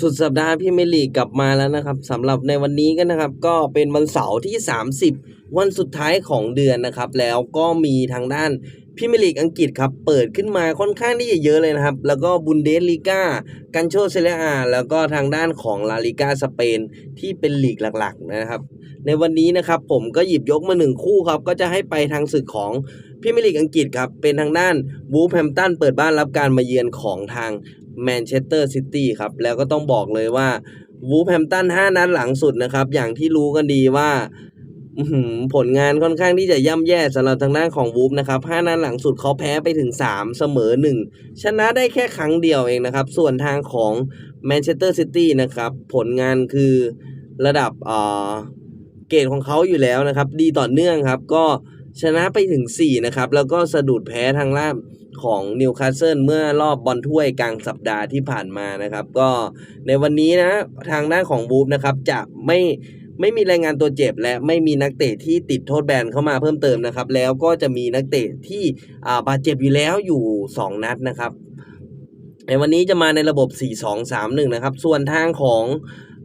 สุดสัปดาห์พรีเมลีกกลับมาแล้วนะครับสำหรับในวันนี้กันะครับ ก็เป็นวันเสาร์ที่ 30 วันสุดท้ายของเดือนนะครับ แล้วก็มีทางด้านพรีเมลีกอังกฤษครับ เปิดขึ้นมาค่อนข้างที่จะเยอะเลยนะครับ แล้วก็บุนเดสลีกากันโชเซเลอาแล้วก็ทางด้านของลาลิกาสเปนที่เป็นลีกหลักๆนะครับ ในวันนี้นะครับผมก็หยิบยกมาหนึ่งคู่ครับ ก็จะให้ไปทางศึกของพรีเมลีกอังกฤษครับ เป็นทางด้านวูฟแฮมตันเปิดบ้านรับการมาเยือนของทาง แมนเชสเตอร์ซิตี้ครับ แล้วก็ต้องบอกเลยว่าวูฟแฮมตัน5นัดหลังสุดนะครับ อย่างที่รู้กันดีว่าผลงานค่อนข้างที่จะย่ำแย่สำหรับทางด้านของวูฟนะครับ5นัดหลังสุดเขาแพ้ไปถึง 3 เสมอ 1 ชนะได้แค่ครั้งเดียวเองนะครับ ส่วนทางของแมนเชสเตอร์ซิตี้นะครับ ผลงานคือระดับเออเกรดของเขาอยู่แล้วนะครับ ดีต่อเนื่องครับ ก็ ชนะไปถึง 4 นะครับ แล้วก็สะดุดแพ้ทางล่างของนิวคาสเซิลเมื่อรอบบอลถ้วยกลางสัปดาห์ที่ผ่านมานะครับ ก็ในวันนี้นะทางด้านของบูฟนะครับจะไม่ไม่มีรายงานตัวเจ็บ และไม่มีนักเตะที่ติดโทษแบนเข้ามาเพิ่มเติมนะครับ แล้วก็จะมีนักเตะที่บาดเจ็บอยู่แล้วอยู่ 2 นัดนะครับ ในวันนี้จะมาในระบบ 4-2-3-1 นะครับ ส่วนทางของ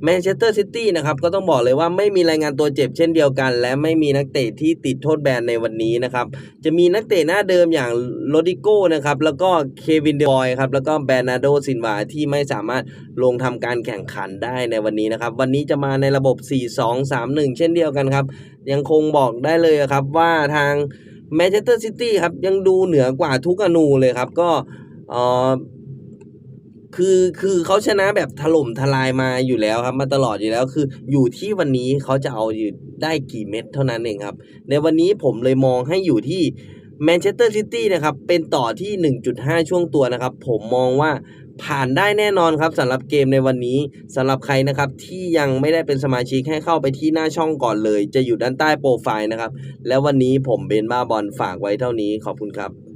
แมนเชสเตอร์ซิตี้นะครับก็ต้องบอกเลยว่าไม่มีรายงานตัวเจ็บเช่นเดียวกัน และไม่มีนักเตะที่ติดโทษแบนในวันนี้นะครับจะมีนักเตะหน้าเดิมอย่างโรดิโก้นะครับแล้วก็เควินเดบอยครับแล้วก็แบรนาโดซินวาที่ไม่สามารถลงทำการแข่งขันได้ในวันนี้นะครับวันนี้จะมาในระบบ 4-2-3-1 เช่นเดียวกันครับยังคงบอกได้เลยครับว่าทางแมนเชสเตอร์ซิตี้ครับยังดูเหนือกว่าทุกอนูเลยครับก็เออ คือคือเขาชนะแบบถล่มทลายมาอยู่แล้วครับ มาตลอดอยู่แล้วคือ อยู่ที่วันนี้เขาจะเอาอยู่ได้กี่เม็ดเท่านั้นเองครับ ในวันนี้ผมเลยมองให้อยู่ที่แมนเชสเตอร์ซิตี้นะครับ เป็นต่อที่ 1.5 ช่วงตัวนะครับ ผมมองว่าผ่านได้แน่นอนครับสำหรับเกมในวันนี้สำหรับใครนะครับที่ยังไม่ได้เป็นสมาชิกให้เข้าไปที่หน้าช่องก่อนเลย จะอยู่ด้านใต้โปรไฟล์นะครับ แล้ววันนี้ผมเบนบ้าบอลฝากไว้เท่านี้ขอบคุณครับ